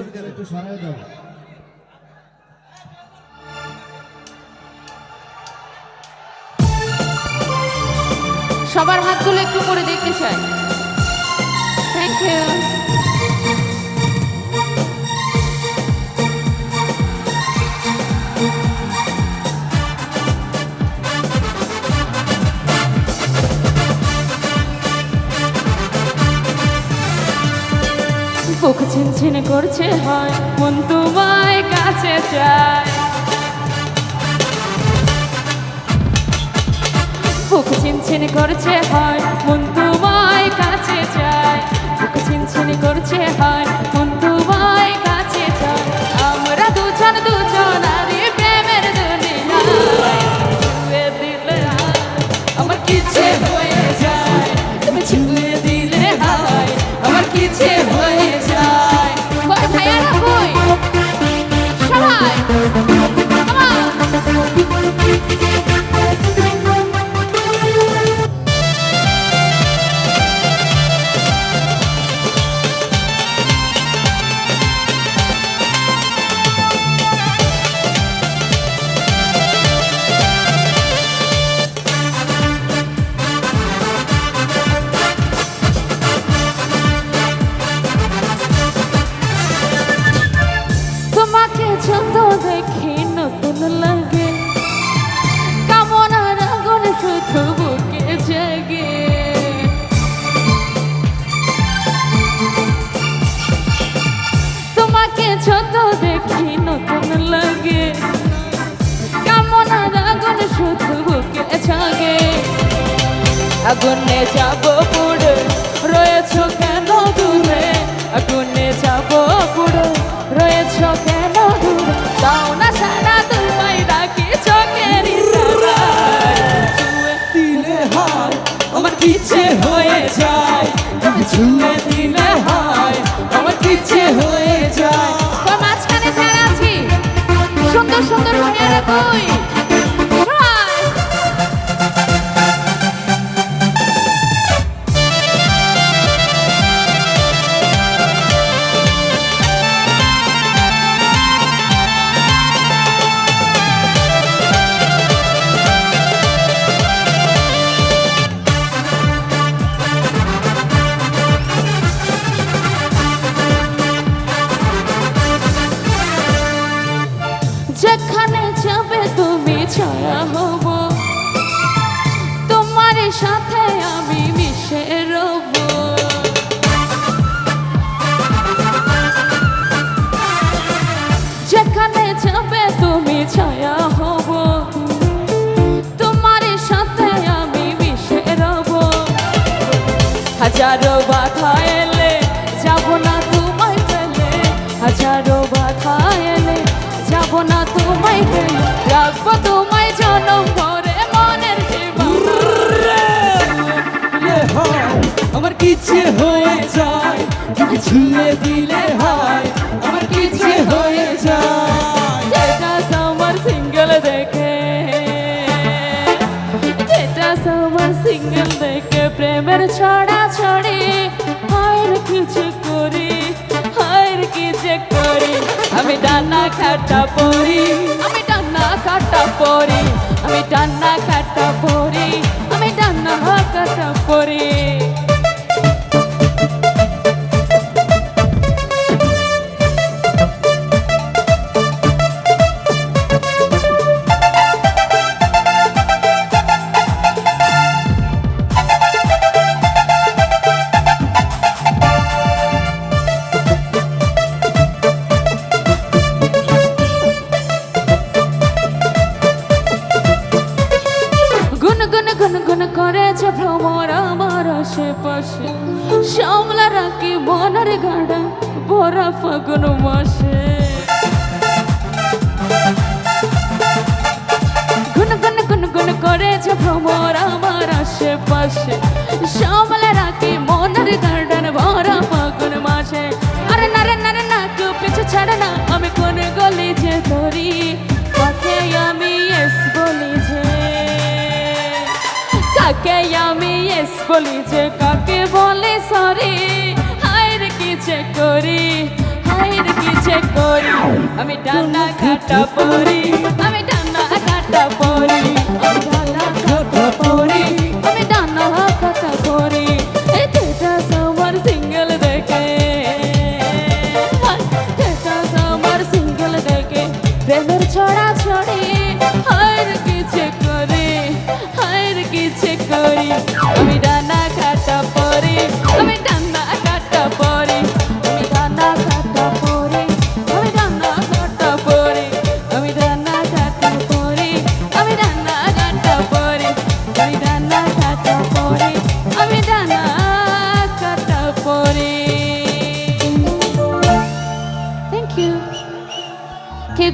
একটু সরাই দাও। সবার হাতগুলো একটু করে দেখতে চাই। বুক ছিনছিন করছে হয়, মন তোমায় কাছে চায়। বুক ছিনছিন করছে হয়, মন তোমায় কাছে যায় বুক ছিনছিন করছে হয় যত দেখি নতুন লাগে। কামনার আগুন শুধু বুকে জাগে আগুনে যাব পুড়ে, রয়েছ কেন দূরে? আগুনে যাব পুড়ে, রয়েছ কেন দূরে? তাও না সারা তোমায় ডাকি চোখের দিলে হয়, আমার কিচ্ছে হয়ে যায়। ছুঁয়ে দিলে হয়, আমার কিচ্ছে হয়ে Oh. হাজারো বাধা এলে, যাব না তোমায় পেলে হাজারো বাধা এলে, যাব না তোমায় পেলে রাখব আমি ডানা খাটা পরি। আমি ডানা খাটা পরি আমি ডানা কাটা ভ্রমর আমার আশেপাশে। সামলা রাখি মনের গাড়া ভরা ফাগুন মাসে। গুন গুন গুন গুন করেছে ভ্রমর আমার আশেপাশে। সামলা রাখি মনের গার্ডেন ভরা আমি এস বলি যে কাকে বলে সরি হায়র কি যে করি, হায়র কি আমি কাটা পরি, আমি ডানা কাটা পরি, আমি ডানা কাটা পরি, আমি ডানা আমার সিঙ্গেল দেখে সিঙ্গেল দেখে ছড়ি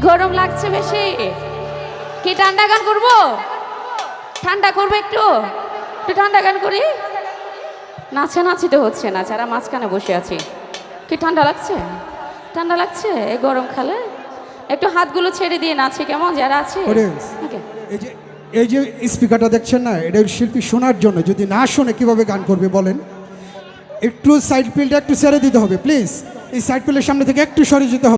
গরম লাগছে বেশি। কি ঠান্ডা গান করব? ঠান্ডা করব একটু? একটু ঠান্ডা গান করি? নাচা নাচি তো হচ্ছে না যারা মাঝখানে বসে আছি। কি ঠান্ডা লাগছে? ঠান্ডা লাগছে? এই গরম খালে? একটু হাতগুলো ছেড়ে দিয়ে নাচি কেমন? যারা আছে? এই যে এই যে স্পিকারটা দেখছেন না এটা শিল্পী শোনার জন্য। যদি না শোনে কীভাবে গান করবে বলেন? একটু সাইড পিলটা একটু ছেড়ে দিতে হবে প্লিজ এই সাইড পিলের সামনে থেকে একটু সরে যেতে হবে।